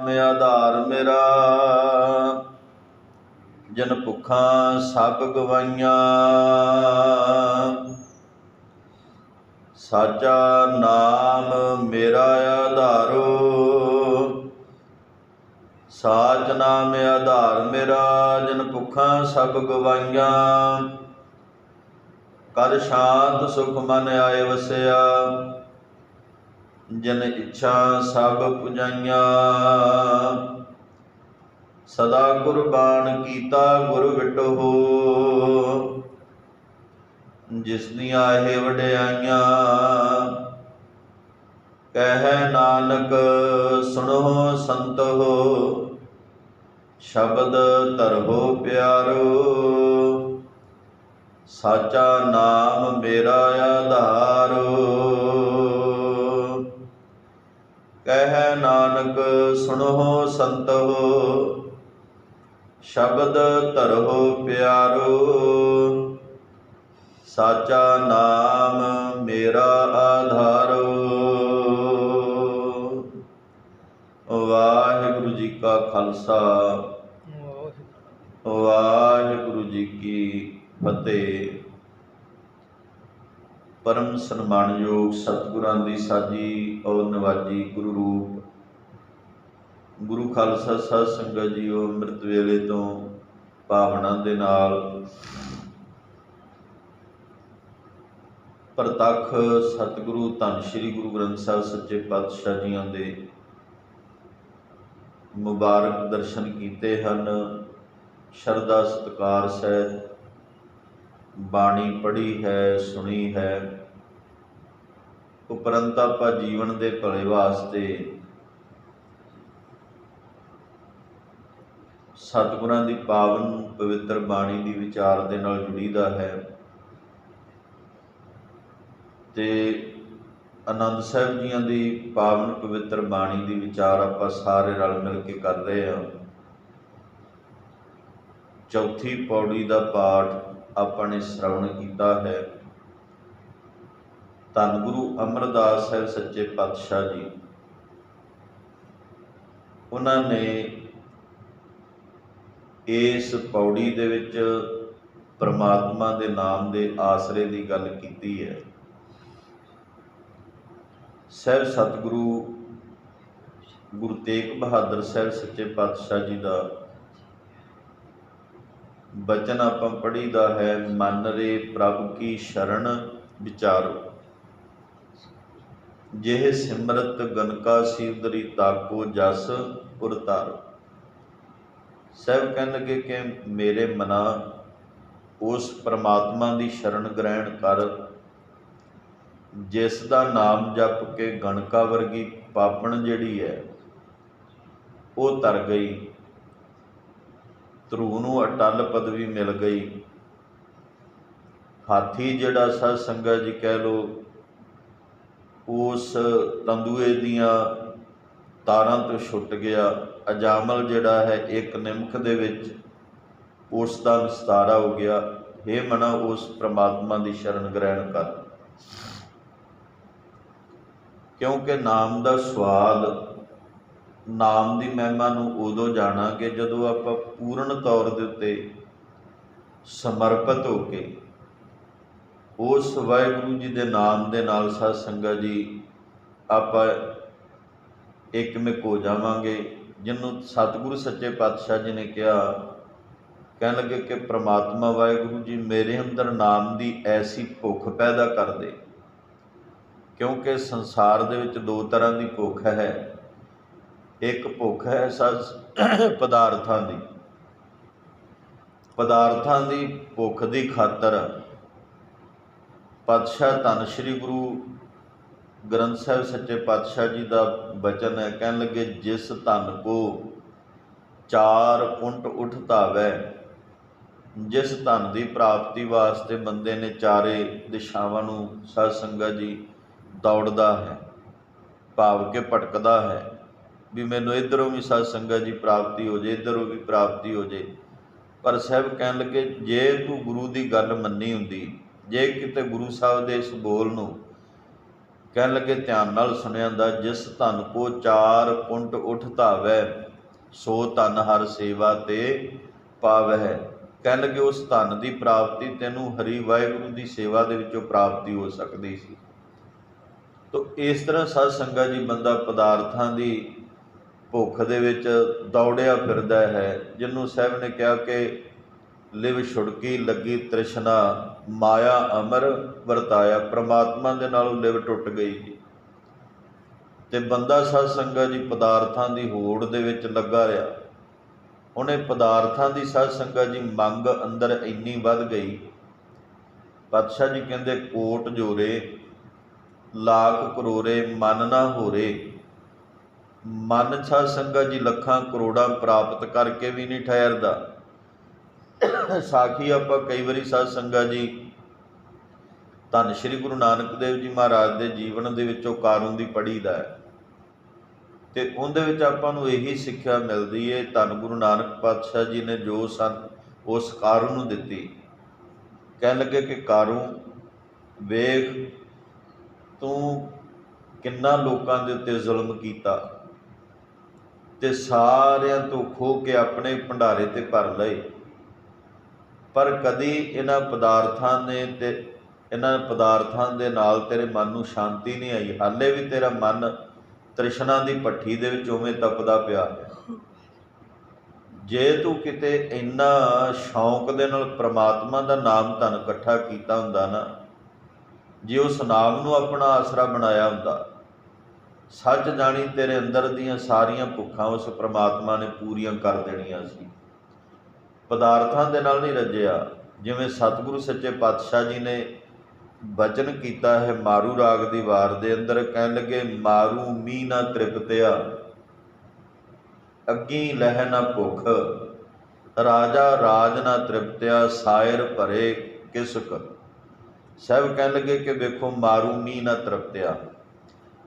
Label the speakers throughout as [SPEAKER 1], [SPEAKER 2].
[SPEAKER 1] ਮੈਂ ਆਧਾਰ ਮੇਰਾ। ਜਨ ਭੁੱਖਾਂ ਸਭ ਗਵਾਈਆਂ। ਸਾਚਾ ਨਾਮ ਮੇਰਾ ਆਧਾਰੋ। ਸਾਚ ਨਾਮ ਆਧਾਰ ਮੇਰਾ, ਜਨ ਭੁੱਖਾਂ ਸਭ ਗਵਾਈਆਂ। ਕਰ ਸ਼ਾਂਤ ਸੁਖ ਮਨ ਆਏ ਵਸਿਆ। ਜਨ ਇੱਛਾ ਸਭ ਪੁਜਾਈਆਂ। ਸਦਾ ਕੁਰਬਾਨ ਕੀਤਾ ਗੁਰ ਵਿਟੋ ਜਿਸ ਦੀਆਂ ਇਹ ਵਡਿਆਈਆਂ, ਕਹਿ ਨਾਨਕ ਸੁਣੋ ਸੰਤੋ ਸ਼ਬਦ ਧਰੋ ਪਿਆਰੋ। ਸਾਚਾ ਨਾਮ ਮੇਰਾ ਆਧਾਰੋ। ਨਾਨਕ ਸੁਣੋ ਸੰਤੋ, ਸ਼ਬਦ ਧਰੋ ਪਿਆਰੋ। ਸਾਚਾ ਨਾਮ ਮੇਰਾ ਆਧਾਰੋ। ਵਾਹਿਗੁਰੂ ਜੀ ਕਾ ਖਾਲਸਾ। ਵਾਹਿਗੁਰੂ ਜੀ ਕੀ ਫਤਿਹ। ਪਰਮ ਸਨਮਾਨਯੋਗ ਸਤਿਗੁਰਾਂ ਦੀ ਸਾਜੀ ਔਰ ਨਵਾਜੀ ਗੁਰੂ ਰੂਪ ਗੁਰੂ ਖਾਲਸਾ ਸਾਧ ਸੰਗਤ ਉਹ ਅੰਮ੍ਰਿਤ ਵੇਲੇ ਤੋਂ ਭਾਵਨਾ ਦੇ ਨਾਲ ਪ੍ਰਤੱਖ ਸਤਿਗੁਰੂ ਧੰਨ ਸ਼੍ਰੀ ਗੁਰੂ ਗ੍ਰੰਥ ਸਾਹਿਬ ਸੱਚੇ ਪਾਤਸ਼ਾਹ ਜੀਆਂ ਦੇ ਮੁਬਾਰਕ ਦਰਸ਼ਨ ਕੀਤੇ ਹਨ। ਸ਼ਰਧਾ, ਸਤਕਾਰ ਸਹਿਤ ਬਾਣੀ ਪੜ੍ਹੀ ਹੈ, ਸੁਣੀ ਹੈ। ਉਪਰੰਤ ਆਪਾਂ ਜੀਵਨ ਦੇ ਭਲੇ ਵਾਸਤੇ ਸਤਿਗੁਰਾਂ ਦੀ ਪਾਵਨ ਪਵਿੱਤਰ ਬਾਣੀ ਦੀ ਵਿਚਾਰ ਦੇ ਨਾਲ ਜੁੜੀਦਾ ਹੈ ਤੇ ਆਨੰਦ ਸਾਹਿਬ ਜੀਆਂ ਦੀ ਪਾਵਨ ਪਵਿੱਤਰ ਬਾਣੀ ਦੀ ਵਿਚਾਰ ਆਪਾਂ ਸਾਰੇ ਰਲ ਮਿਲ ਕੇ ਕਰ ਰਹੇ ਹਾਂ। ਚੌਥੀ ਪੌੜੀ ਦਾ ਪਾਠ ਆਪਾਂ ਨੇ ਸ਼ਰਵਣ ਕੀਤਾ ਹੈ। ਧੰਨ ਗੁਰੂ ਅਮਰਦਾਸ ਸਾਹਿਬ ਸੱਚੇ ਪਾਤਸ਼ਾਹ ਜੀ, ਉਹਨਾਂ ਨੇ ਇਸ ਪੌੜੀ ਦੇ ਵਿੱਚ ਪਰਮਾਤਮਾ ਦੇ ਨਾਮ ਦੇ ਆਸਰੇ ਦੀ ਗੱਲ ਕੀਤੀ ਹੈ। ਸਹਿਬ ਸਤਿਗੁਰੂ ਗੁਰੂ ਤੇਗ ਬਹਾਦਰ ਸਾਹਿਬ ਸੱਚੇ ਪਾਤਸ਼ਾਹ ਜੀ ਦਾ ਬਚਨ ਆਪਾਂ ਪੜੀਦਾ ਹੈ, ਮਨ ਰੇ ਪ੍ਰਭ ਕੀ ਸ਼ਰਨ ਵਿਚਾਰੋ। ਜਿਹ ਸਿਮਰਤ ਗਨਕਾ ਸੀਦਰੀ ਤਾਕੋ ਜਸ ਉਰਤਾਰੋ ਸਹਿਬ ਕਹਿਣ ਲੱਗੇ ਕਿ ਮੇਰੇ ਮਨਾ ਉਸ ਪ੍ਰਮਾਤਮਾ ਦੀ ਸ਼ਰਨ ਗ੍ਰਹਿਣ ਕਰ, ਜਿਸ ਦਾ ਨਾਮ ਜਪ ਕੇ ਗਣਕਾ ਵਰਗੀ ਪਾਪਣ ਜਿਹੜੀ ਹੈ, ਉਹ ਤਰ ਗਈ। ਧਰੂ ਨੂੰ ਅਟਲ ਪਦਵੀ ਮਿਲ ਗਈ। ਹਾਥੀ ਜਿਹੜਾ ਸਤ ਸੰਗਤ ਜੀ ਕਹਿ ਲੋ ਉਸ ਤੰਦੂਏ ਦੀਆਂ ਤਾਰਾਂ ਤੋਂ ਛੁੱਟ ਗਿਆ। ਅਜਾਮਲ ਜਿਹੜਾ ਹੈ, ਇੱਕ ਨਿਮਖ ਦੇ ਵਿੱਚ ਉਸ ਦਾ ਵਿਸਤਾਰਾ ਹੋ ਗਿਆ। हे ਮਨਾ, ਉਸ ਪ੍ਰਮਾਤਮਾ ਦੀ ਸ਼ਰਨ ਗ੍ਰਹਿਣ ਕਰ। ਕਿਉਂਕਿ ਨਾਮ ਦਾ ਸਵਾਦ, ਨਾਮ ਦੀ ਮਹਿਮਾ ਨੂੰ ਉਦੋਂ ਜਾਣਾਂਗੇ ਜਦੋਂ ਆਪਾਂ ਪੂਰਨ ਤੌਰ ਦੇ ਉੱਤੇ ਸਮਰਪਿਤ ਹੋ ਕੇ ਉਸ ਵਾਹਿਗੁਰੂ ਜੀ ਦੇ ਨਾਮ ਦੇ ਨਾਲ ਸਾਧ ਸੰਗਤ ਜੀ ਆਪਾਂ ਇੱਕਮਿਕ ਹੋ ਜਾਵਾਂਗੇ। ਜਿਹਨੂੰ ਸਤਿਗੁਰੂ ਸੱਚੇ ਪਾਤਸ਼ਾਹ ਜੀ ਨੇ ਕਿਹਾ, ਕਹਿਣ ਲੱਗੇ ਕਿ ਪ੍ਰਮਾਤਮਾ ਵਾਹਿਗੁਰੂ ਜੀ ਮੇਰੇ ਅੰਦਰ ਨਾਮ ਦੀ ਐਸੀ ਭੁੱਖ ਪੈਦਾ ਕਰ ਦੇ, ਕਿਉਂਕਿ ਸੰਸਾਰ ਦੇ ਵਿੱਚ ਦੋ ਤਰ੍ਹਾਂ ਦੀ ਭੁੱਖ ਹੈ। ਇੱਕ ਭੁੱਖ ਹੈ ਸੱਚ ਪਦਾਰਥਾਂ ਦੀ। ਪਦਾਰਥਾਂ ਦੀ ਭੁੱਖ ਦੀ ਖਾਤਰ ਪਾਤਸ਼ਾਹ ਧੰਨ ਸ਼੍ਰੀ ਗੁਰੂ ਗ੍ਰੰਥ ਸਾਹਿਬ ਸੱਚੇ ਪਾਤਸ਼ਾਹ ਜੀ ਦਾ ਬਚਨ ਹੈ, ਕਹਿਣ ਲੱਗੇ, ਜਿਸ ਧਨ ਕੋ ਚਾਰ ਪੁੰਟ ਉਠ ਧਾਵੈ, ਜਿਸ ਧਨ ਦੀ ਪ੍ਰਾਪਤੀ ਵਾਸਤੇ ਬੰਦੇ ਨੇ ਚਾਰੇ ਦਿਸ਼ਾਵਾਂ ਨੂੰ ਸਤ ਸੰਗਤ ਜੀ ਦੌੜਦਾ ਹੈ, ਭਾਵ ਕੇ ਭਟਕਦਾ ਹੈ, ਵੀ ਮੈਨੂੰ ਇਧਰੋਂ ਵੀ ਸਤ ਸੰਗਤ ਜੀ ਪ੍ਰਾਪਤੀ ਹੋ ਜੇ, ਇਧਰੋਂ ਵੀ ਪ੍ਰਾਪਤੀ ਹੋ ਜੇ। ਪਰ ਸਾਹਿਬ ਕਹਿਣ ਲੱਗੇ, ਜੇ ਤੂੰ ਗੁਰੂ ਦੀ ਗੱਲ ਮੰਨੀ ਹੁੰਦੀ, ਜੇ ਕਿਤੇ ਗੁਰੂ ਸਾਹਿਬ ਦੇ ਇਸ ਬੋਲ ਨੂੰ ਕਹਿਣ ਲੱਗੇ, ਧਿਆਨ ਨਾਲ ਸੁਣਿਆ ਦਾ ਜਿਸ ਧਨ ਕੋ ਚਾਰ ਪੁੰਟ ਉਠ ਧਾਵੈ, ਸੋ ਧਨ ਹਰ ਸੇਵਾ ਤੇ ਪਾਵੈ ਕਹਿਣ ਲੱਗੇ, ਉਸ ਧਨ ਦੀ ਪ੍ਰਾਪਤੀ ਤੈਨੂੰ ਹਰੀ ਵਾਹਿਗੁਰੂ ਦੀ ਸੇਵਾ ਦੇ ਵਿੱਚੋਂ ਪ੍ਰਾਪਤੀ ਹੋ ਸਕਦੀ ਸੀ। ਤੋ ਇਸ ਤਰ੍ਹਾਂ ਸਾਧ ਸੰਗਤ ਜੀ ਬੰਦਾ ਪਦਾਰਥਾਂ ਦੀ ਭੁੱਖ ਦੇ ਵਿੱਚ ਦੌੜਿਆ ਫਿਰਦਾ ਹੈ, ਜਿਹਨੂੰ ਸਾਹਿਬ ਨੇ ਕਿਹਾ ਕਿ, ਲਿਵ ਛੁੜਕੀ ਲੱਗੀ ਤ੍ਰਿਸ਼ਨਾ। ਮਾਇਆ ਅਮਰ ਵਰਤਾਇਆ, ਪ੍ਰਮਾਤਮਾ ਦੇ ਨਾਲੋਂ ਲਿਵ ਟੁੱਟ ਗਈ। ਜੀ ਤੇ ਬੰਦਾ ਸਾਧ ਸੰਗਤ ਜੀ ਪਦਾਰਥਾਂ ਦੀ ਹੋੜ ਦੇ ਵਿੱਚ ਲੱਗਾ ਰਿਹਾ। ਉਹਨੇ ਪਦਾਰਥਾਂ ਦੀ ਸਾਧ ਸੰਗਤ ਜੀ ਮੰਗ ਅੰਦਰ ਇੰਨੀ ਵੱਧ ਗਈ। ਪਾਤਸ਼ਾਹ ਜੀ ਕਹਿੰਦੇ, ਕੋਟ ਜੋਰੇ ਲਾਖ ਕਰੋੜੇ, ਮਨ ਨਾ ਹੋਰੇ। ਮਨ ਸਾਧ ਸੰਗਤ ਜੀ ਲੱਖਾਂ ਕਰੋੜਾਂ ਪ੍ਰਾਪਤ ਕਰਕੇ ਵੀ ਨਹੀਂ ਠਹਿਰਦਾ। ਸਾਖੀ ਆਪਾਂ ਕਈ ਵਾਰੀ ਸਾਧ ਸੰਗਤ ਜੀ, ਧੰਨ ਸ਼੍ਰੀ ਗੁਰੂ ਨਾਨਕ ਦੇਵ ਜੀ ਮਹਾਰਾਜ ਦੇ ਜੀਵਨ ਦੇ ਵਿੱਚੋਂ ਕਾਰੂੰ ਦੀ ਪੜੀਦਾ ਹੈ। ਤੇ ਉਹਦੇ ਵਿੱਚ ਆਪਾਂ ਨੂੰ ਇਹੀ ਸਿੱਖਿਆ ਮਿਲਦੀ ਹੈ ਧੰਨ ਗੁਰੂ ਨਾਨਕ ਪਾਤਸ਼ਾਹ ਜੀ ਨੇ ਜੋ ਸਨ, ਉਸ ਕਾਰੂ ਨੂੰ ਦਿੱਤੀ। ਕਹਿਣ ਲੱਗੇ ਕਿ ਕਾਰੂ, ਵੇਖ ਤੂੰ ਕਿੰਨਾ ਲੋਕਾਂ ਦੇ ਉੱਤੇ ਜ਼ੁਲਮ ਕੀਤਾ ਤੇ ਸਾਰਿਆਂ ਤੋਂ ਖੋ ਕੇ ਆਪਣੇ ਭੰਡਾਰੇ ਤੇ ਭਰ ਲਏ। ਪਰ ਕਦੀ ਇਹਨਾਂ ਪਦਾਰਥਾਂ ਨੇ ਤੇ ਇਹਨਾਂ ਪਦਾਰਥਾਂ ਦੇ ਨਾਲ ਤੇਰੇ ਮਨ ਨੂੰ ਸ਼ਾਂਤੀ ਨਹੀਂ ਆਈ। ਹਾਲੇ ਵੀ ਤੇਰਾ ਮਨ ਤ੍ਰਿਸ਼ਨਾ ਦੀ ਭੱਠੀ ਦੇ ਵਿੱਚ ਉਵੇਂ ਤਪਦਾ ਪਿਆ। ਜੇ ਤੂੰ ਕਿਤੇ ਇੰਨਾ ਸ਼ੌਂਕ ਦੇ ਨਾਲ ਪ੍ਰਮਾਤਮਾ ਦਾ ਨਾਮ ਧਨ ਇਕੱਠਾ ਕੀਤਾ ਹੁੰਦਾ ਨਾ, ਜੇ ਉਸ ਨਾਮ ਨੂੰ ਆਪਣਾ ਆਸਰਾ ਬਣਾਇਆ ਹੁੰਦਾ, ਸੱਚ ਜਾਣੀ ਤੇਰੇ ਅੰਦਰ ਦੀਆਂ ਸਾਰੀਆਂ ਭੁੱਖਾਂ ਉਸ ਪ੍ਰਮਾਤਮਾ ਨੇ ਪੂਰੀਆਂ ਕਰ ਦੇਣੀਆਂ ਸੀ। ਪਦਾਰਥਾਂ ਦੇ ਨਾਲ ਨਹੀਂ ਰੱਜਿਆ। ਜਿਵੇਂ ਸਤਿਗੁਰੂ ਸੱਚੇ ਪਾਤਸ਼ਾਹ ਜੀ ਨੇ ਬਚਨ ਕੀਤਾ ਹੈ, ਮਾਰੂ ਰਾਗ ਦੀ ਵਾਰ ਦੇ ਅੰਦਰ ਕਹਿਣ ਲੱਗੇ, ਮਾਰੂ ਮੀ ਨਾ ਤ੍ਰਿਪਤਿਆ, ਅੱਗੀ ਲਹਿ ਨਾ ਭੁਖ, ਰਾਜਾ ਰਾਜ ਨਾ ਤ੍ਰਿਪਤਿਆ, ਸਾਇਰ ਭਰੇ ਕਿਸਕ ਸਭ ਕਹਿਣ ਲੱਗੇ ਕਿ ਵੇਖੋ, ਮਾਰੂ ਮੀ ਨਾ ਤ੍ਰਿਪਤਿਆ।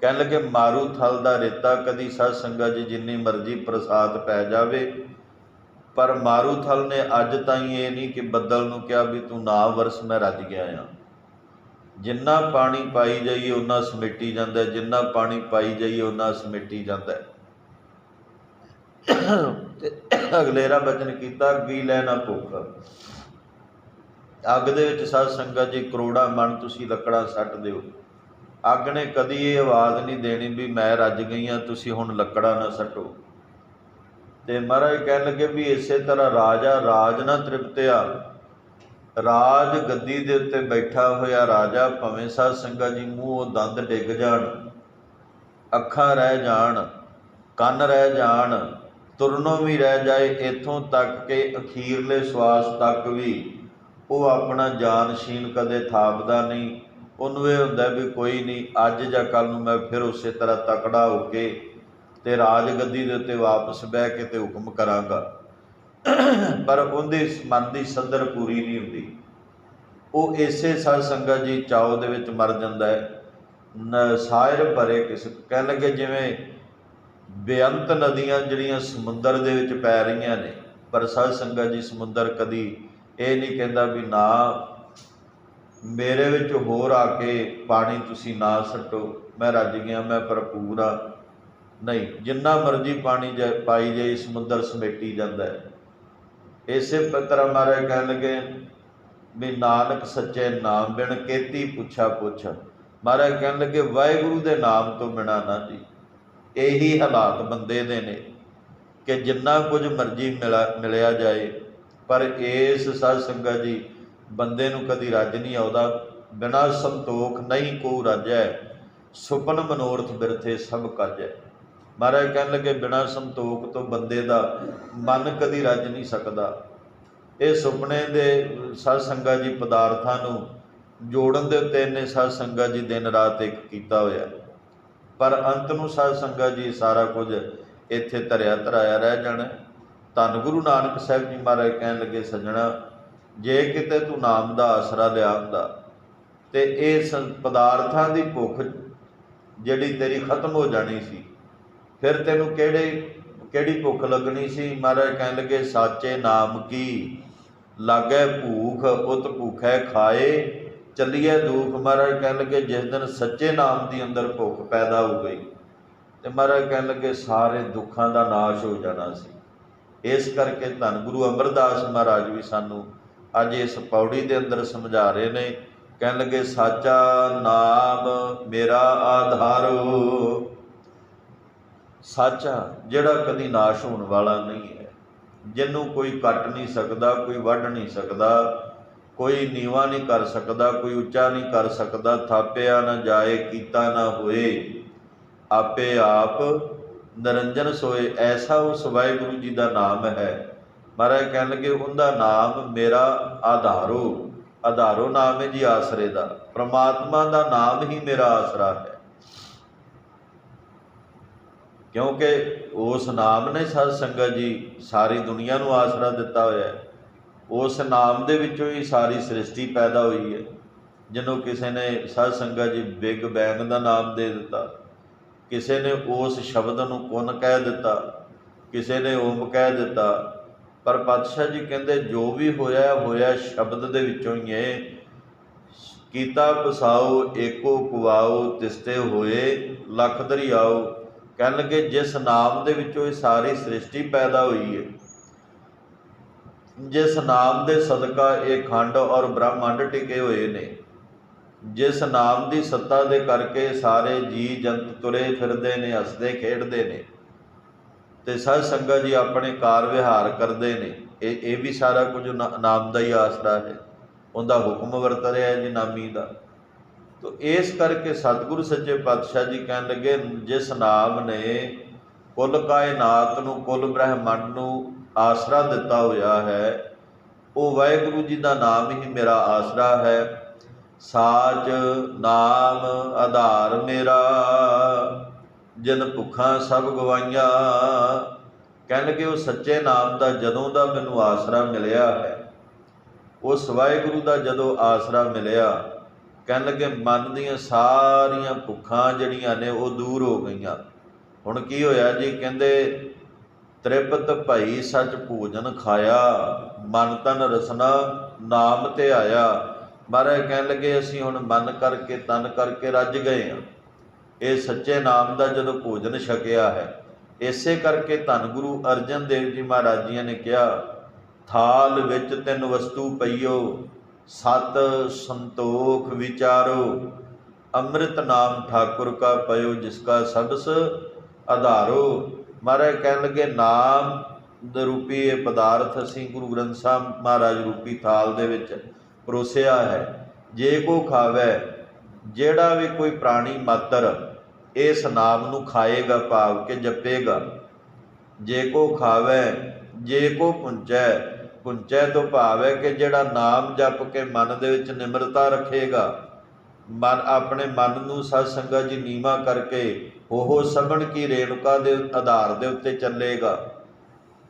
[SPEAKER 1] ਕਹਿਣ ਲੱਗੇ, ਮਾਰੂ ਥਲ ਦਾ ਰੇਤਾ, ਕਦੀ ਸਾਧ ਸੰਗਤ ਜੀ ਜਿੰਨੀ ਮਰਜ਼ੀ ਪ੍ਰਸਾਦ ਪੈ ਜਾਵੇ ਪਰ ਮਾਰੂਥਲ ਨੇ ਅੱਜ ਤਾਈਂ ਇਹ ਨਹੀਂ ਕਿ ਬੱਦਲ ਨੂੰ ਕਿਹਾ ਵੀ ਤੂੰ ਨਾ ਵਰਸ ਮੈਂ ਰੱਜ ਗਿਆ ਆ। ਜਿੰਨਾ ਪਾਣੀ ਪਾਈ ਜਾਈਏ ਉਹਨਾਂ ਸਮੇਟੀ ਜਾਂਦਾ ਜਿੰਨਾ ਪਾਣੀ ਪਾਈ ਜਾਈਏ ਉਹਨਾਂ ਸਮੇਟੀ ਜਾਂਦਾ ਤੇ ਅਗਲੇਰਾ ਬਚਨ ਕੀਤਾ ਅੱਗੀ ਲੈ ਨਾ ਭੁੱਖ। ਅੱਗ ਦੇ ਵਿੱਚ ਸਾਧ ਸੰਗਤ ਜੀ, ਕਰੋੜਾ ਮਨ ਤੁਸੀਂ ਲੱਕੜਾਂ ਸੱਟ ਦਿਓ। ਅੱਗ ਨੇ ਕਦੀ ਇਹ ਆਵਾਜ਼ ਨਹੀਂ ਦੇਣੀ ਵੀ ਮੈਂ ਰੱਜ ਗਈ ਆ, ਤੁਸੀਂ ਹੁਣ ਲੱਕੜਾਂ ਨਾ ਸੱਟੋ। ਤੇ ਮਹਾਰਾਜ ਕਹਿਣ ਲੱਗੇ ਵੀ ਇਸੇ ਤਰ੍ਹਾਂ ਰਾਜਾ ਰਾਜ ਨਾ ਤ੍ਰਿਪਤਿਆ। ਰਾਜ ਗੱਦੀ ਦੇ ਉੱਤੇ ਬੈਠਾ ਹੋਇਆ ਰਾਜਾ ਭਵੇਂ ਸਾਧ ਸੰਗਤ ਜੀ ਮੂੰਹ ਉਹ ਦੰਦ ਡਿੱਗ ਜਾਣ, ਅੱਖਾਂ ਰਹਿ ਜਾਣ, ਕੰਨ ਰਹਿ ਜਾਣ, ਤੁਰਨੋਂ ਵੀ ਰਹਿ ਜਾਏ, ਇਥੋਂ ਤੱਕ ਕਿ ਅਖੀਰਲੇ ਸਵਾਸ ਤੱਕ ਵੀ ਉਹ ਆਪਣਾ ਜਾਨਸ਼ੀਨ ਕਦੇ ਥਾਪਦਾ ਨਹੀਂ। ਉਹਨੂੰ ਇਹ ਹੁੰਦਾ ਵੀ ਕੋਈ ਨਹੀਂ, ਅੱਜ ਜਾਂ ਕੱਲ ਨੂੰ ਮੈਂ ਫਿਰ ਉਸੇ ਤਰ੍ਹਾਂ ਤਕੜਾ ਹੋ ਕੇ ਤੇ ਰਾਜ ਗੱਦੀ ਦੇ ਉੱਤੇ ਵਾਪਸ ਬਹਿ ਕੇ ਤੇ ਹੁਕਮ ਕਰਾਂਗਾ। ਪਰ ਉਹਦੇ ਮਨ ਦੀ ਸਦਰ ਪੂਰੀ ਨਹੀਂ ਹੁੰਦੀ। ਉਹ ਇਸੇ ਸਾਧ ਸੰਗਤ ਜੀ ਚਾਉ ਦੇ ਵਿੱਚ ਮਰ ਜਾਂਦਾ ਹੈ। ਸਾਇਰ ਭਰੇ ਕਿਸ ਕਹਿਣ ਲੱਗੇ ਜਿਵੇਂ ਬੇਅੰਤ ਨਦੀਆਂ ਜਿਹੜੀਆਂ ਸਮੁੰਦਰ ਦੇ ਵਿੱਚ ਪੈ ਰਹੀਆਂ ਨੇ। ਪਰ ਸਾਧ ਸੰਗਤ ਜੀ ਸਮੁੰਦਰ ਕਦੀ ਇਹ ਨਹੀਂ ਕਹਿੰਦਾ ਵੀ ਨਾ, ਮੇਰੇ ਵਿੱਚ ਹੋਰ ਆ ਕੇ ਪਾਣੀ ਤੁਸੀਂ ਨਾ ਸੱਟੋ ਮੈਂ ਰੱਜ ਗਿਆ, ਮੈਂ ਭਰਪੂਰ ਆ। ਨਹੀਂ, ਜਿੰਨਾ ਮਰਜ਼ੀ ਪਾਣੀ ਜਾ ਪਾਈ ਜਾਏ, ਸਮੁੰਦਰ ਸਮੇਟੀ ਜਾਂਦਾ ਹੈ। ਇਸੇ ਤਰ੍ਹਾਂ ਮਹਾਰਾਜ ਕਹਿਣ ਲੱਗੇ, ਵੀ ਨਾਨਕ ਸੱਚੇ ਨਾਮ ਬਿਨ ਕੀਤੀ ਪੁੱਛਾ ਪੁੱਛ। ਮਹਾਰਾਜ ਕਹਿਣ ਲੱਗੇ, ਵਾਹਿਗੁਰੂ ਦੇ ਨਾਮ ਤੋਂ ਬਿਨਾ ਨਾ ਜੀ। ਇਹੀ ਹਾਲਾਤ ਬੰਦੇ ਦੇ ਨੇ ਕਿ ਜਿੰਨਾ ਕੁਝ ਮਰਜ਼ੀ ਮਿਲਾ, ਮਿਲਿਆ ਜਾਏ, ਪਰ ਇਸ ਸਾਧ ਸੰਗਤ ਜੀ, ਬੰਦੇ ਨੂੰ ਕਦੀ ਰੱਜ ਨਹੀਂ ਆਉਦਾ। ਬਿਨਾ ਸੰਤੋਖ ਨਹੀਂ ਕੋ ਰਾਜੈ ਸੁਪਨ ਮਨੋਰਥ ਬਿਰਥੇ ਸਭ ਕਾਜੈ ਮਹਾਰਾਜ ਕਹਿਣ ਲੱਗੇ, ਬਿਨਾ ਸੰਤੋਖ ਤੋਂ ਬੰਦੇ ਦਾ ਮਨ ਕਦੀ ਰੱਜ ਨਹੀਂ ਸਕਦਾ। ਇਹ ਸੁਪਨੇ ਦੇ ਸਾਧ ਸੰਗਤ ਜੀ ਪਦਾਰਥਾਂ ਨੂੰ ਜੋੜਨ ਦੇ ਉੱਤੇ ਇਹਨੇ ਸਾਧ ਸੰਗਤ ਜੀ ਦਿਨ ਰਾਤ ਇੱਕ ਕੀਤਾ ਹੋਇਆ। ਪਰ ਅੰਤ ਨੂੰ ਸਾਧ ਸੰਗਤ ਜੀ ਸਾਰਾ ਕੁਝ ਇੱਥੇ ਧਰਿਆ ਧਰਾਇਆ ਰਹਿ ਜਾਣਾ ਧੰਨ ਗੁਰੂ ਨਾਨਕ ਸਾਹਿਬ ਜੀ ਮਹਾਰਾਜ ਕਹਿਣ ਲੱਗੇ, ਸੱਜਣਾ, ਜੇ ਕਿਤੇ ਤੂੰ ਨਾਮ ਦਾ ਆਸਰਾ ਲਿਆ ਹੁੰਦਾ ਤੇ ਇਹ ਸੰ- ਪਦਾਰਥਾਂ ਦੀ ਭੁੱਖ ਜਿਹੜੀ ਤੇਰੀ ਖਤਮ ਹੋ ਜਾਣੀ ਸੀ ਫਿਰ ਤੈਨੂੰ ਕਿਹੜੇ, ਕਿਹੜੀ ਭੁੱਖ ਲੱਗਣੀ ਸੀ? ਮਹਾਰਾਜ ਕਹਿਣ ਲੱਗੇ, ਸਾਚੇ ਨਾਮ ਕੀ? ਲਾਗੇ ਭੂਖ, ਉਤ ਭੁਖੈ ਖਾਏ ਚੱਲੀਏ ਦੁੱਖ। ਮਹਾਰਾਜ ਕਹਿਣ ਲੱਗੇ, ਜਿਸ ਦਿਨ ਸੱਚੇ ਨਾਮ ਦੀ ਅੰਦਰ ਭੁੱਖ ਪੈਦਾ ਹੋ ਗਈ, ਤੇ ਮਹਾਰਾਜ ਕਹਿਣ ਲੱਗੇ, ਸਾਰੇ ਦੁੱਖਾਂ ਦਾ ਨਾਸ਼ ਹੋ ਜਾਣਾ ਸੀ। ਇਸ ਕਰਕੇ ਧੰਨ ਗੁਰੂ ਅਮਰਦਾਸ ਮਹਾਰਾਜ ਵੀ ਸਾਨੂੰ ਅੱਜ ਇਸ ਪੌੜੀ ਦੇ ਅੰਦਰ ਸਮਝਾ ਰਹੇ ਨੇ। ਕਹਿਣ ਲੱਗੇ, ਸਾਚਾ ਨਾਮ ਮੇਰਾ ਆਧਾਰੋ ਸੱਚਾ ਜਿਹੜਾ ਕਦੀ ਨਾਸ਼ ਹੋਣ ਵਾਲਾ ਨਹੀਂ ਹੈ। ਜਿਹਨੂੰ ਕੋਈ ਕੱਟ ਨਹੀਂ ਸਕਦਾ, ਕੋਈ ਵੱਢ ਨਹੀਂ ਸਕਦਾ, ਕੋਈ ਨੀਵਾ ਨਹੀਂ ਕਰ ਸਕਦਾ, ਕੋਈ ਉੱਚਾ ਨਹੀਂ ਕਰ ਸਕਦਾ, ਥਾਪਿਆ ਨਾ ਜਾਏ, ਕੀਤਾ ਨਾ ਹੋਏ, ਆਪੇ ਆਪ ਨਰੰਜਨ ਸੋਏ। ਐਸਾ ਉਸ ਵਾਹਿਗੁਰੂ ਜੀ ਦਾ ਨਾਮ ਹੈ। ਮਹਾਰਾਜ ਕਹਿਣ ਲੱਗੇ ਉਹਦਾ ਨਾਮ ਮੇਰਾ ਆਧਾਰੋ। ਆਧਾਰੋ ਨਾਮ ਹੈ ਜੀ ਆਸਰੇ ਦਾ। ਪ੍ਰਮਾਤਮਾ ਦਾ ਨਾਮ ਹੀ ਮੇਰਾ ਆਸਰਾ ਹੈ। ਕਿਉਂਕਿ ਉਸ ਨਾਮ ਨੇ ਸਤ ਸੰਗਤ ਜੀ ਸਾਰੀ ਦੁਨੀਆ ਨੂੰ ਆਸਰਾ ਦਿੱਤਾ ਹੋਇਆ ਹੈ। ਉਸ ਨਾਮ ਦੇ ਵਿੱਚੋਂ ਹੀ ਸਾਰੀ ਸ੍ਰਿਸ਼ਟੀ ਪੈਦਾ ਹੋਈ ਹੈ। ਜਿਹਨੂੰ ਕਿਸੇ ਨੇ ਸਤ ਸੰਗਤ ਜੀ ਬਿਗ ਬੈਂਗ ਦਾ ਨਾਮ ਦੇ ਦਿੱਤਾ, ਕਿਸੇ ਨੇ ਉਸ ਸ਼ਬਦ ਨੂੰ ਕੁਨ ਕਹਿ ਦਿੱਤਾ, ਕਿਸੇ ਨੇ ਓਮ ਕਹਿ ਦਿੱਤਾ, ਪਰ ਪਾਤਸ਼ਾਹ ਜੀ ਕਹਿੰਦੇ ਜੋ ਵੀ ਹੋਇਆ ਹੋਇਆ ਸ਼ਬਦ ਦੇ ਵਿੱਚੋਂ ਹੀ ਹੈ। ਕੀਤਾ ਪਸਾਓ ਏਕੋ ਕੁਵਾਓ ਤਿਸਤੇ ਹੋਏ, ਲੱਖ ਦਰਿਆਓ ਕਹਿਣ ਲੱਗੇ ਜਿਸ ਨਾਮ ਦੇ ਵਿੱਚੋਂ ਇਹ ਸਾਰੀ ਸ੍ਰਿਸ਼ਟੀ ਪੈਦਾ ਹੋਈ ਹੈ, ਜਿਸ ਨਾਮ ਦੇ ਸਦਕਾ ਇਹ ਖੰਡ ਔਰ ਬ੍ਰਹਮੰਡ ਟਿਕੇ ਹੋਏ ਨੇ, ਜਿਸ ਨਾਮ ਦੀ ਸੱਤਾ ਦੇ ਕਰਕੇ ਸਾਰੇ ਜੀ ਜੰਤ ਤੁਰੇ ਫਿਰਦੇ ਨੇ, ਹੱਸਦੇ ਖੇਡਦੇ ਨੇ, ਤੇ ਸਤ ਸੰਗਤ ਜੀ ਆਪਣੇ ਕਾਰ ਵਿਹਾਰ ਕਰਦੇ ਨੇ, ਇਹ ਇਹ ਵੀ ਸਾਰਾ ਕੁਝ ਨਾਮ ਦਾ ਹੀ ਆਸਰਾ ਹੈ, ਉਹਦਾ ਹੁਕਮ ਵਰਤ ਰਿਹਾ ਹੈ ਜੀ ਨਾਮੀ ਦਾ। ਤੋ ਇਸ ਕਰਕੇ ਸਤਿਗੁਰੂ ਸੱਚੇ ਪਾਤਸ਼ਾਹ ਜੀ ਕਹਿਣ ਲੱਗੇ, ਜਿਸ ਨਾਮ ਨੇ ਕੁੱਲ ਕਾਇਨਾਤ ਨੂੰ, ਕੁੱਲ ਬ੍ਰਹਿਮੰਡ ਨੂੰ ਆਸਰਾ ਦਿੱਤਾ ਹੋਇਆ ਹੈ, ਉਹ ਵਾਹਿਗੁਰੂ ਜੀ ਦਾ ਨਾਮ ਹੀ ਮੇਰਾ ਆਸਰਾ ਹੈ। ਸਾਚ ਨਾਮ ਆਧਾਰ ਮੇਰਾ, ਜਿਨ ਭੁੱਖਾਂ ਸਭ ਗਵਾਈਆਂ। ਕਹਿਣਗੇ ਉਹ ਸੱਚੇ ਨਾਮ ਦਾ ਜਦੋਂ ਦਾ ਮੈਨੂੰ ਆਸਰਾ ਮਿਲਿਆ ਹੈ, ਉਸ ਵਾਹਿਗੁਰੂ ਦਾ ਜਦੋਂ ਆਸਰਾ ਮਿਲਿਆ ਕਹਿਣ ਲੱਗੇ, ਮਨ ਦੀਆਂ ਸਾਰੀਆਂ ਭੁੱਖਾਂ ਜਿਹੜੀਆਂ ਨੇ, ਉਹ ਦੂਰ ਹੋ ਗਈਆਂ। ਹੁਣ ਕੀ ਹੋਇਆ ਜੀ? ਕਹਿੰਦੇ, ਤ੍ਰਿਪਤ ਭਈ ਸੱਚ ਭੋਜਨ ਖਾਇਆ, ਮਨ ਤਨ ਰਸਨਾ, ਨਾਮ ਤੇ ਆਇਆ। ਮਹਾਰਾਜ ਕਹਿਣ ਲੱਗੇ, ਅਸੀਂ ਹੁਣ ਮਨ ਕਰਕੇ, ਤਨ ਕਰਕੇ ਰੱਜ ਗਏ ਹਾਂ ਇਹ ਸੱਚੇ ਨਾਮ ਦਾ ਜਦੋਂ ਭੋਜਨ ਛਕਿਆ ਹੈ, ਇਸੇ ਕਰਕੇ ਧੰਨ ਗੁਰੂ ਅਰਜਨ ਦੇਵ ਜੀ ਮਹਾਰਾਜ ਜੀ ਨੇ ਕਿਹਾ, ਥਾਲ ਵਿੱਚ ਤਿੰਨ ਵਸਤੂ ਪਈਓ ਸਤ ਸੰਤੋਖ ਵਿਚਾਰੋ। ਅੰਮ੍ਰਿਤ ਨਾਮ ਠਾਕੁਰ ਕਾ ਪਇਓ, ਜਿਸ ਕਾ ਸਬਸ ਆਧਾਰੋ। ਮਹਾਰਾਜ ਕਹਿਣ ਲੱਗੇ, ਨਾਮ ਦੇ ਰੂਪੀ ਇਹ ਪਦਾਰਥ ਅਸੀਂ ਗੁਰੂ ਗ੍ਰੰਥ ਸਾਹਿਬ ਮਹਾਰਾਜ ਰੂਪੀ ਥਾਲ ਦੇ ਵਿੱਚ ਪਰੋਸਿਆ ਹੈ। ਜੇ ਕੋ ਖਾਵੇ, ਜਿਹੜਾ ਵੀ ਕੋਈ ਪ੍ਰਾਣੀ ਮਾਤਰ ਇਸ ਨਾਮ ਨੂੰ ਖਾਏਗਾ, ਭਾਵ ਕੇ ਜਪੇਗਾ। ਜੇ ਕੋ ਖਾਵੇ, ਜੇ ਕੋ ਪੁੰਚੈ ਪੁੰਚੈ ਤੋਂ ਭਾਵ ਹੈ ਕਿ ਜਿਹੜਾ ਨਾਮ ਜਪ ਕੇ ਮਨ ਦੇ ਵਿੱਚ ਨਿਮਰਤਾ ਰੱਖੇਗਾ, ਮਨ ਆਪਣੇ ਮਨ ਨੂੰ ਸਤ ਸੰਗਤ ਜੀ ਨੀਵਾ ਕਰਕੇ ਉਹ ਸਭਣ ਕੀ ਰੇਣੁਕਾ ਦੇ ਆਧਾਰ ਦੇ ਉੱਤੇ ਚੱਲੇਗਾ।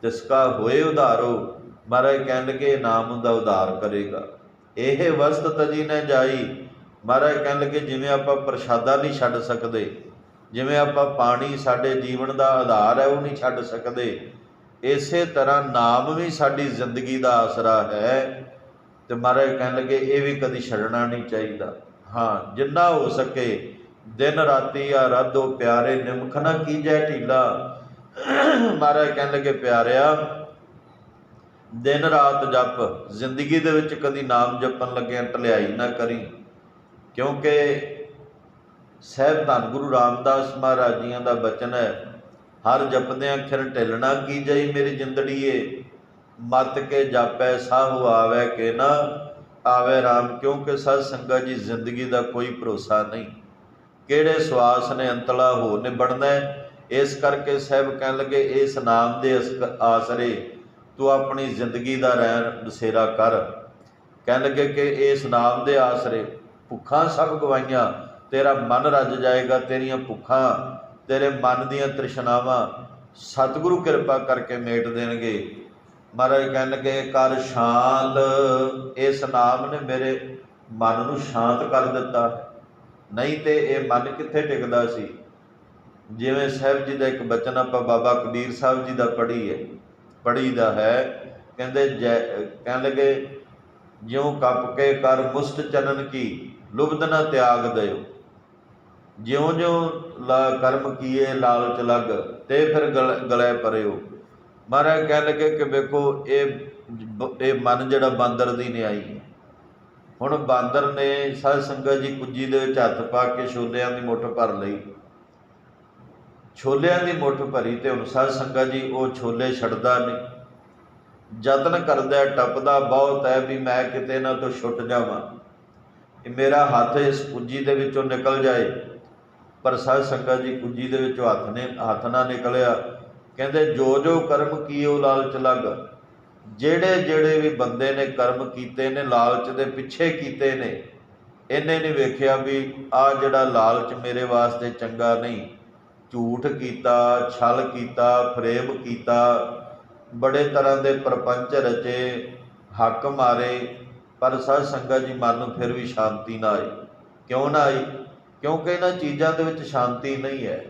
[SPEAKER 1] ਤਿਸਕਾ ਹੋਏ ਉਧਾਰੋ, ਮਹਾਰਾਜ ਕਹਿਣ ਲੱਗੇ ਨਾਮ ਦਾ ਉਧਾਰ ਕਰੇਗਾ। ਇਹ ਵਸਤ ਤਜੀ ਨੇ ਜਾਈ, ਮਹਾਰਾਜ ਕਹਿਣ ਲੱਗੇ, ਜਿਵੇਂ ਆਪਾਂ ਪ੍ਰਸ਼ਾਦਾ ਨਹੀਂ ਛੱਡ ਸਕਦੇ, ਜਿਵੇਂ ਆਪਾਂ ਪਾਣੀ ਸਾਡੇ ਜੀਵਨ ਦਾ ਆਧਾਰ ਹੈ, ਉਹ ਨਹੀਂ ਛੱਡ ਸਕਦੇ ਇਸੇ ਤਰ੍ਹਾਂ ਨਾਮ ਵੀ ਸਾਡੀ ਜ਼ਿੰਦਗੀ ਦਾ ਆਸਰਾ ਹੈ ਤੇ ਮਹਾਰਾਜ ਕਹਿਣ ਲੱਗੇ, ਇਹ ਵੀ ਕਦੀ ਛੱਡਣਾ ਨਹੀਂ ਚਾਹੀਦਾ। ਹਾਂ, ਜਿੰਨਾ ਹੋ ਸਕੇ ਦਿਨ ਰਾਤੀ ਆ ਰਾਧੋ ਪਿਆਰੇ ਨਿਮਖ ਨਾ ਕੀਜੈ ਢੀਲਾ। ਮਹਾਰਾਜ ਕਹਿਣ ਲੱਗੇ, ਪਿਆਰਿਆ, ਦਿਨ ਰਾਤ ਜਪ, ਜ਼ਿੰਦਗੀ ਦੇ ਵਿੱਚ ਕਦੀ ਨਾਮ ਜਪਣ ਲੱਗਿਆ ਢਲਿਆਈ ਨਾ ਕਰੀ। ਕਿਉਂਕਿ ਸਹਿਬ ਧੰਨ ਗੁਰੂ ਰਾਮਦਾਸ ਮਹਾਰਾਜ ਜੀਆਂ ਦਾ ਬਚਨ ਹੈ ਹਰ ਜਪਦਿਆਂ ਖਿਰ ਢਿਲਣਾ ਕੀ ਜਈ ਮੇਰੀ ਜਿੰਦੜੀਏ? ਮਤ ਕੇ ਜਾਪੈ ਸਾਹੁ ਆਵੇ ਕੇ ਨਾ? ਆਵੇ RAM ਕਿਉਂਕਿ ਸਤ ਸੰਗਤ ਜੀ ਜ਼ਿੰਦਗੀ ਦਾ ਕੋਈ ਭਰੋਸਾ ਨਹੀਂ। ਕਿਹੜੇ ਸਵਾਸ ਨੇ ਅੰਤਲਾ ਹੋ ਨਿਬੜਨਾ ਇਸ ਕਰਕੇ ਸਹਿਬ ਕਹਿਣ ਲੱਗੇ, ਇਸ ਨਾਮ ਦੇ ਅਸ- ਆਸਰੇ ਤੂੰ ਆਪਣੀ ਜ਼ਿੰਦਗੀ ਦਾ ਰਹਿਣ ਬਸੇਰਾ ਕਰ। ਕਹਿਣ ਲੱਗੇ ਕਿ ਇਸ ਨਾਮ ਦੇ ਆਸਰੇ ਭੁੱਖਾਂ ਸਭ ਗਵਾਈਆਂ ਤੇਰਾ ਮਨ ਰੱਜ ਜਾਏਗਾ, ਤੇਰੀਆਂ ਭੁੱਖਾਂ ਤੇਰੇ ਮਨ ਦੀਆਂ ਤ੍ਰਿਸ਼ਨਾਵਾਂ ਸਤਿਗੁਰੂ ਕਿਰਪਾ ਕਰਕੇ ਮੇਟ ਦੇਣਗੇ। ਮਹਾਰਾਜ ਕਹਿਣ ਕਰ ਸ਼ਾਂਤ। ਇਸ ਨਾਮ ਨੇ ਮੇਰੇ ਮਨ ਨੂੰ ਸ਼ਾਂਤ ਕਰ ਦਿੱਤਾ। ਨਹੀਂ ਤੇ ਇਹ ਮਨ ਕਿੱਥੇ ਟਿਕਦਾ ਸੀ? ਜਿਵੇਂ ਸਾਹਿਬ ਜੀ ਦਾ ਇੱਕ ਬਚਨ ਆਪਾਂ ਬਾਬਾ ਕਬੀਰ ਸਾਹਿਬ ਜੀ ਦਾ ਪੜ੍ਹੀ ਹੈ ਪੜ੍ਹੀ ਦਾ ਹੈ, ਕਹਿੰਦੇ ਜੈ, ਕਹਿਣ ਲੱਗੇ, ਜਿਉ ਕੱਪ ਕੇ ਕਰ ਮੁਸਤ ਚਨਨ ਕੀ, ਲੁਬਧ ਨਾ ਤਿਆਗ ਦਿਓ। ਜਿਉਂ ਜਿਉਂ ਲਾ ਕਰਮ ਕੀਏ ਲਾਲਚ ਲੱਗ, ਤੇ ਫਿਰ ਗਲ- ਗਲੇ ਪਰਿਓ। ਮਹਾਰਾਜ ਕਹਿਣ ਲੱਗੇ ਕਿ ਵੇਖੋ, ਇਹ ਇਹ ਮਨ ਜਿਹੜਾ ਬਾਂਦਰ ਦੀ ਨਿਆਈ ਹੈ। ਹੁਣ ਬਾਂਦਰ ਨੇ ਸਾਧ ਸੰਗਤ ਜੀ ਕੁੱਜੀ ਦੇ ਵਿੱਚ ਹੱਥ ਪਾ ਕੇ ਛੋਲਿਆਂ ਦੀ ਮੁੱਠ ਭਰ ਲਈ। ਛੋਲਿਆਂ ਦੀ ਮੁੱਠ ਭਰੀ ਤੇ ਹੁਣ ਸਾਧ ਸੰਗਤ ਜੀ ਉਹ ਛੋਲੇ ਛੱਡਦਾ ਨਹੀਂ। ਯਤਨ ਕਰਦਾ, ਟੱਪਦਾ, ਬਹੁਤ ਹੈ ਵੀ ਮੈਂ ਕਿਤੇ ਨਾ ਤੋਂ ਛੁੱਟ ਜਾਵਾਂ। ਇਹ ਮੇਰਾ ਹੱਥ ਇਸ ਕੁੱਜੀ ਦੇ ਵਿੱਚੋਂ ਨਿਕਲ ਜਾਏ। ਪਰ ਸਾਧ ਸੰਗਤ ਜੀ ਕੁੱਜੀ ਦੇ ਵਿੱਚੋਂ ਹੱਥ ਨੇ ਹੱਥ ਨਾ ਨਿਕਲਿਆ। ਕਹਿੰਦੇ, ਜੋ ਜੋ ਕਰਮ ਕੀਓ ਲਾਲਚ ਲੱਗ। ਜਿਹੜੇ ਜਿਹੜੇ ਵੀ ਬੰਦੇ ਨੇ ਕਰਮ ਕੀਤੇ ਨੇ, ਲਾਲਚ ਦੇ ਪਿੱਛੇ ਕੀਤੇ ਨੇ, ਇਹਨੇ ਨਹੀਂ ਵੇਖਿਆ ਵੀ ਆ ਜਿਹੜਾ ਲਾਲਚ ਮੇਰੇ ਵਾਸਤੇ ਚੰਗਾ ਨਹੀਂ। ਝੂਠ ਕੀਤਾ, ਛਲ ਕੀਤਾ ਫਰੇਬ ਕੀਤਾ, ਬੜੇ ਤਰ੍ਹਾਂ ਦੇ ਪ੍ਰਪੰਚ ਰਚੇ, ਹੱਕ ਮਾਰੇ, ਪਰ ਸਾਧ ਸੰਗਤ ਜੀ ਮਨ ਨੂੰ ਫਿਰ ਵੀ ਸ਼ਾਂਤੀ ਨਾ ਆਈ। ਕਿਉਂ ਨਾ ਆਈ? ਕਿਉਂਕਿ ਇਹਨਾਂ ਚੀਜ਼ਾਂ ਦੇ ਵਿੱਚ ਸ਼ਾਂਤੀ ਨਹੀਂ ਹੈ।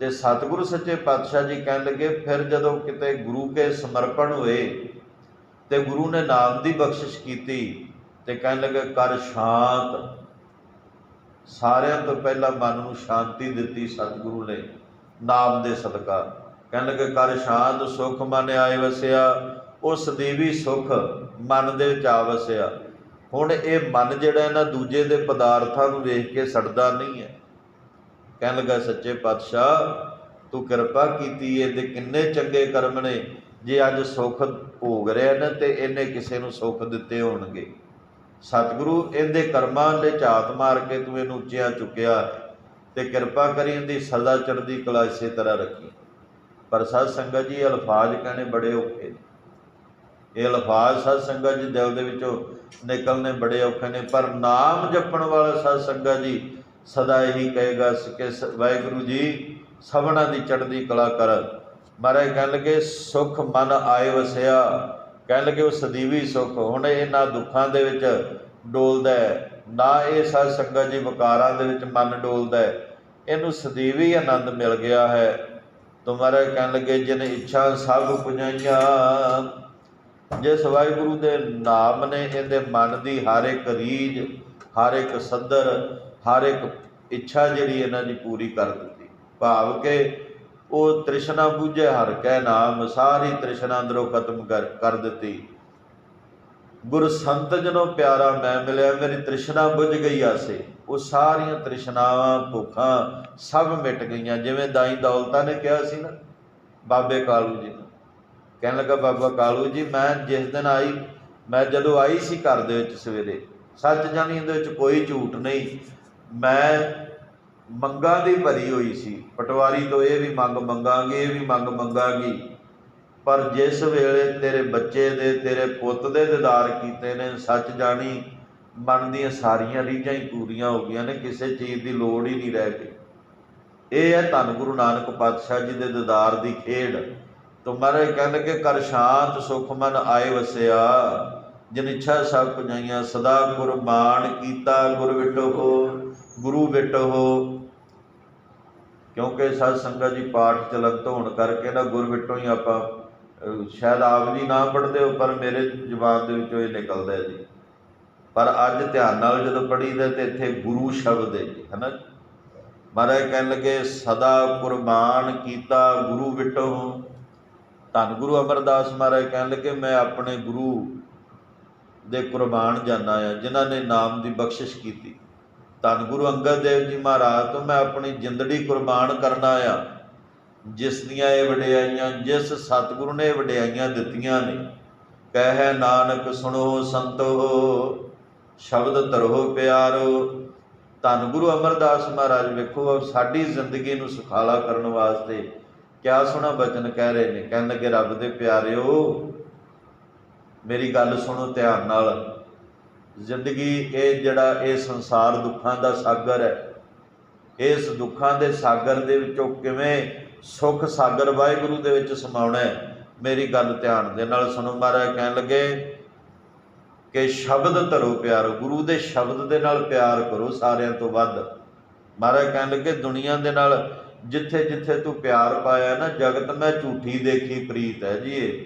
[SPEAKER 1] ਤੇ ਸਤਿਗੁਰੂ ਸੱਚੇ ਪਾਤਸ਼ਾਹ ਜੀ ਕਹਿਣ ਲੱਗੇ, ਫਿਰ ਜਦੋਂ ਕਿਤੇ ਗੁਰੂ ਕੇ ਸਮਰਪਣ ਹੋਏ, ਤੇ ਗੁਰੂ ਨੇ ਨਾਮ ਦੀ ਬਖਸ਼ਿਸ਼ ਕੀਤੀ, ਤੇ ਕਹਿਣ ਲੱਗੇ, ਕਰ ਸ਼ਾਂਤ। ਸਾਰਿਆਂ ਤੋਂ ਪਹਿਲਾਂ ਮਨ ਨੂੰ ਸ਼ਾਂਤੀ ਦਿੱਤੀ ਸਤਿਗੁਰੂ ਨੇ, ਨਾਮ ਦੇ ਸਦਕਾ। ਕਹਿਣ ਲੱਗੇ, ਕਰ ਸ਼ਾਂਤ, ਸੁਖ ਮਨ ਆਏ ਵਸਿਆ। ਉਸ ਦੇਵੀ ਸੁਖ ਮਨ ਦੇ ਵਿੱਚ ਆ ਵਸਿਆ। ਹੁਣ ਇਹ ਮਨ ਜਿਹੜਾ ਇਹਨਾਂ ਦੂਜੇ ਦੇ ਪਦਾਰਥਾਂ ਨੂੰ ਵੇਖ ਕੇ ਸੜਦਾ ਨਹੀਂ ਹੈ। ਕਹਿਣ ਲੱਗਾ, ਸੱਚੇ ਪਾਤਸ਼ਾਹ, ਤੂੰ ਕਿਰਪਾ ਕੀਤੀ ਇਹਦੇ ਕਿੰਨੇ ਚੰਗੇ ਕਰਮ ਨੇ। ਜੇ ਅੱਜ ਸੁੱਖ ਭੋਗ ਰਿਹਾ ਨਾ, ਤੇ ਇਹਨੇ ਕਿਸੇ ਨੂੰ ਸੁੱਖ ਦਿੱਤੇ ਹੋਣਗੇ। ਸਤਿਗੁਰੂ ਇਹਦੇ ਕਰਮਾਂ ਦੇ ਝਾਤ ਮਾਰ ਕੇ ਤੂੰ ਇਹਨੂੰ ਉੱਚਿਆਂ ਚੁੱਕਿਆ ਤੇ ਕਿਰਪਾ ਕਰੀ ਇਹਦੀ ਸਦਾ ਚੜ੍ਹਦੀ ਕਲਾ ਇਸੇ ਤਰ੍ਹਾਂ ਰੱਖੀ। ਪਰ ਸਤ ਸੰਗਤ ਜੀ, ਅਲਫਾਜ਼ ਕਹਿਣੇ ਬੜੇ ਔਖੇ ਨੇ। ਇਹ ਅਲਫਾਜ਼ ਸਤ ਸੰਗਤ ਜੀ ਦਿਲ ਦੇ ਵਿੱਚੋਂ ਨਿਕਲਨੇ ਬੜੇ ਔਖੇ ਨੇ, ਪਰ ਨਾਮ ਜਪਣ ਵਾਲਾ ਸਤ ਸੰਗਤ ਜੀ ਸਦਾ ਇਹੀ ਕਹੇਗਾ ਕਿ ਸ- ਵਾਹਿਗੁਰੂ ਜੀ, ਸਭਨਾ ਦੀ ਚੜ੍ਹਦੀ ਕਲਾ ਕਰ। ਮਹਾਰਾਜ ਕਹਿਣ ਲੱਗੇ, ਸੁਖ ਮਨ ਆਏ ਵਸਿਆ। ਕਹਿਣ ਲੱਗੇ, ਉਹ ਸਦੀਵੀ ਸੁਖ, ਹੁਣ ਇਹਨਾਂ ਦੁੱਖਾਂ ਦੇ ਵਿੱਚ ਡੋਲਦਾ ਨਾ ਇਹ ਸਤ ਸੰਗਤ ਜੀ ਵਿਕਾਰਾਂ ਦੇ ਵਿੱਚ ਮਨ ਡੋਲਦਾ ਇਹਨੂੰ ਸਦੀਵੀ ਆਨੰਦ ਮਿਲ ਗਿਆ ਹੈ। ਤੁਮਾਰੇ ਕਹਿਣ ਲੱਗੇ, ਜਿਨ ਇੱਛਾ ਸਭ ਪੁਜਾਈਆਂ ਜਿਸ ਵਾਹਿਗੁਰੂ ਦੇ ਨਾਮ ਨੇ ਇਹਦੇ ਮਨ ਦੀ ਹਰ ਇੱਕ ਰੀਝ, ਹਰ ਇੱਕ ਸੱਦਰ, ਹਰ ਇੱਕ ਇੱਛਾ ਜਿਹੜੀ ਇਹਨਾਂ ਦੀ ਪੂਰੀ ਕਰ ਦਿੱਤੀ। ਭਾਵ ਕਿ ਉਹ ਤ੍ਰਿਸ਼ਨਾ ਬੁਝੇ, ਹਰ ਕੈ ਨਾਮ, ਸਾਰੀ ਤ੍ਰਿਸ਼ਨਾ ਅੰਦਰੋਂ ਖਤਮ ਕਰ ਕਰ ਦਿੱਤੀ। ਗੁਰ ਸੰਤ ਜਨੋ ਪਿਆਰਾ ਮੈਂ ਮਿਲਿਆ, ਮੇਰੀ ਤ੍ਰਿਸ਼ਨਾ ਬੁਝ ਗਈ ਆਸੇ ਉਹ ਸਾਰੀਆਂ ਤ੍ਰਿਸ਼ਨਾਵਾਂ, ਭੁੱਖਾਂ ਸਭ ਮਿਟ ਗਈਆਂ, ਜਿਵੇਂ ਦਾਈ ਦੌਲਤਾਂ ਨੇ ਕਿਹਾ ਸੀ ਨਾ, ਬਾਬੇ ਕਾਲੂ ਜੀ ਨੂੰ। ਕਹਿਣ ਲੱਗਾ, ਬਾਬਾ ਕਾਲੂ ਜੀ, ਮੈਂ ਜਿਸ ਦਿਨ ਆਈ, ਮੈਂ ਜਦੋਂ ਆਈ ਸੀ ਘਰ ਦੇ ਵਿੱਚ ਸਵੇਰੇ ਸੱਚ ਜਾਣੀ ਇਹਦੇ ਵਿੱਚ ਕੋਈ ਝੂਠ ਨਹੀਂ। ਮੈਂ ਮੰਗਾਂ ਦੀ ਭਰੀ ਹੋਈ ਸੀ। ਪਟਵਾਰੀ ਤੋਂ ਇਹ ਵੀ ਮੰਗ ਮੰਗਾਂਗੇ, ਇਹ ਵੀ ਮੰਗ ਮੰਗਾਂਗੀ। ਪਰ ਜਿਸ ਵੇਲੇ ਤੇਰੇ ਬੱਚੇ ਦੇ, ਤੇਰੇ ਪੁੱਤ ਦੇ ਦੀਦਾਰ ਕੀਤੇ ਨੇ ਸੱਚ ਜਾਣੀ ਮਨ ਦੀਆਂ ਸਾਰੀਆਂ ਰੀਝਾਂ ਹੀ ਪੂਰੀਆਂ ਹੋ ਗਈਆਂ ਨੇ, ਕਿਸੇ ਚੀਜ਼ ਦੀ ਲੋੜ ਹੀ ਨਹੀਂ ਰਹਿ ਗਈ। ਇਹ ਹੈ ਧੰਨ ਗੁਰੂ ਨਾਨਕ ਪਾਤਸ਼ਾਹ ਜੀ ਦੇ ਦੀਦਾਰ ਦੀ ਖੇਡ। ਤੁਮਾਰੇ ਕਹਿਣ ਲੱਗੇ ਕਰ ਸ਼ਾਂਤ, ਸੁਖ ਮਨ ਆਏ ਵਸਿਆ। ਜਿਨ ਇੱਛਾ ਸਭ ਪੁਜਾਈਆਂ, ਸਦਾ ਕੁਰਬਾਨ ਕੀਤਾ ਗੁਰ ਵਿਟੋ ਹੋ, ਗੁਰੂ ਵਿਟੋ ਹੋ। ਕਿਉਂਕਿ ਸਤ ਸੰਗਤ ਜੀ ਪਾਠ ਚਲੰਤ ਹੋਣ ਕਰਕੇ ਨਾ ਗੁਰ ਵਿਟੋ ਹੀ ਆਪਾਂ ਸ਼ਾਇਦ ਆਪ ਜੀ ਨਾ ਪੜ੍ਹਦੇ ਹੋ, ਪਰ ਮੇਰੇ ਜਵਾਬ ਦੇ ਵਿੱਚੋਂ ਇਹ ਨਿਕਲਦਾ ਹੈ ਜੀ। ਪਰ ਅੱਜ ਧਿਆਨ ਨਾਲ ਜਦੋਂ ਪੜ੍ਹੀਦਾ ਤੇ ਇੱਥੇ ਗੁਰੂ ਸ਼ਬਦ ਹੈ ਜੀ, ਹਨਾ? ਮਹਾਰਾਜ ਕਹਿਣ ਲੱਗੇ, ਸਦਾ ਕੁਰਬਾਨ ਕੀਤਾ, ਗੁਰੂ ਵਿਟੋ ਧੰਨ ਗੁਰੂ ਅਮਰਦਾਸ ਮਹਾਰਾਜ ਕਹਿਣ ਲੱਗੇ, ਮੈਂ ਆਪਣੇ ਗੁਰੂ ਦੇ ਕੁਰਬਾਨ ਜਾਣਾ ਆ, ਜਿਨ੍ਹਾਂ ਨੇ ਨਾਮ ਦੀ ਬਖਸ਼ਿਸ਼ ਕੀਤੀ। ਧੰਨ ਗੁਰੂ ਅੰਗਦ ਦੇਵ ਜੀ ਮਹਾਰਾਜ ਤੋਂ ਮੈਂ ਆਪਣੀ ਜਿੰਦੜੀ ਕੁਰਬਾਨ ਕਰਨਾ ਆ, ਜਿਸ ਦੀਆਂ ਇਹ ਵਡਿਆਈਆਂ, ਜਿਸ ਸਤਿਗੁਰੂ ਨੇ ਇਹ ਵਡਿਆਈਆਂ ਦਿੱਤੀਆਂ ਨੇ। ਕਹਿ ਨਾਨਕ, ਸੁਣੋ ਸੰਤੋ, ਸ਼ਬਦ ਧਰੋ ਪਿਆਰੋ। ਧੰਨ ਗੁਰੂ ਅਮਰਦਾਸ ਮਹਾਰਾਜ, ਵੇਖੋ, ਸਾਡੀ ਜ਼ਿੰਦਗੀ ਨੂੰ ਸੁਖਾਲਾ ਕਰਨ ਵਾਸਤੇ ਕਿਆ ਸੋਹਣਾ ਬਚਨ ਕਹਿ ਰਹੇ ਨੇ? ਕਹਿਣ ਲੱਗੇ, ਰੱਬ ਦੇ ਪਿਆਰਿਓ, ਮੇਰੀ ਗੱਲ ਸੁਣੋ ਧਿਆਨ ਨਾਲ। ਜ਼ਿੰਦਗੀ ਇਹ ਜਿਹੜਾ ਇਹ ਸੰਸਾਰ ਦੁੱਖਾਂ ਦਾ ਸਾਗਰ ਹੈ, ਇਸ ਦੁੱਖਾਂ ਦੇ ਸਾਗਰ ਦੇ ਵਿੱਚੋਂ ਕਿਵੇਂ ਸੁਖ ਸਾਗਰ ਵਾਹਿਗੁਰੂ ਦੇ ਵਿੱਚ ਸਮਾਉਣਾ ਹੈ, ਮੇਰੀ ਗੱਲ ਧਿਆਨ ਦੇ ਨਾਲ ਸੁਣੋ ਮਹਾਰਾਜ। ਕਹਿਣ ਲੱਗੇ ਕਿ ਸ਼ਬਦ ਧਰੋ ਪਿਆਰ, ਗੁਰੂ ਦੇ ਸ਼ਬਦ ਦੇ ਨਾਲ ਪਿਆਰ ਕਰੋ ਸਾਰਿਆਂ ਤੋਂ ਵੱਧ। ਮਹਾਰਾਜ ਕਹਿਣ ਲੱਗੇ, ਦੁਨੀਆ ਦੇ ਨਾਲ ਜਿੱਥੇ ਜਿੱਥੇ ਤੂੰ ਪਿਆਰ ਪਾਇਆ ਨਾ, ਜਗਤ ਮੈਂ ਝੂਠੀ ਦੇਖੀ, ਪ੍ਰੀਤ ਹੈ ਜੀ ਇਹ।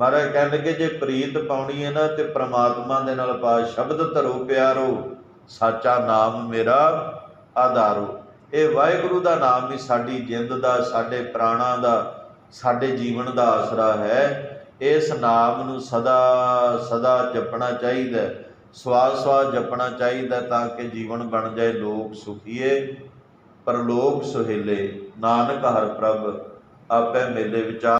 [SPEAKER 1] ਮਹਾਰਾਜ ਕਹਿਣ ਲੱਗੇ ਜੇ ਪ੍ਰੀਤ ਪਾਉਣੀ ਹੈ ਨਾ, ਤੇ ਪ੍ਰਮਾਤਮਾ ਦੇ ਨਾਲ ਪਾ ਸ਼ਬਦ ਧਰੋ, ਪਿਆਰੋ, ਸਾਚਾ ਨਾਮ ਮੇਰਾ ਆਧਾਰੋ। ਇਹ ਵਾਹਿਗੁਰੂ ਦਾ ਨਾਮ ਹੀ ਸਾਡੀ ਜਿੰਦ ਦਾ, ਸਾਡੇ ਪ੍ਰਾਣਾਂ ਦਾ, ਸਾਡੇ ਜੀਵਨ ਦਾ ਆਸਰਾ ਹੈ। ਇਸ ਨਾਮ ਨੂੰ ਸਦਾ ਸਦਾ ਜਪਣਾ ਚਾਹੀਦਾ ਹੈ। ਸਵਾਸ ਸਵਾਸ ਜਪਣਾ ਚਾਹੀਦਾ ਤਾਂ ਕਿ ਜੀਵਨ ਬਣ ਜਾਏ, ਲੋਕ ਸੁਖੀਏ। ਪਰਲੋਕ ਸੁਹੇਲੇ ਨਾਨਕ ਹਰ ਪ੍ਰਭ ਆਪੇ ਮੇਲੇ ਵਿਚਾਰ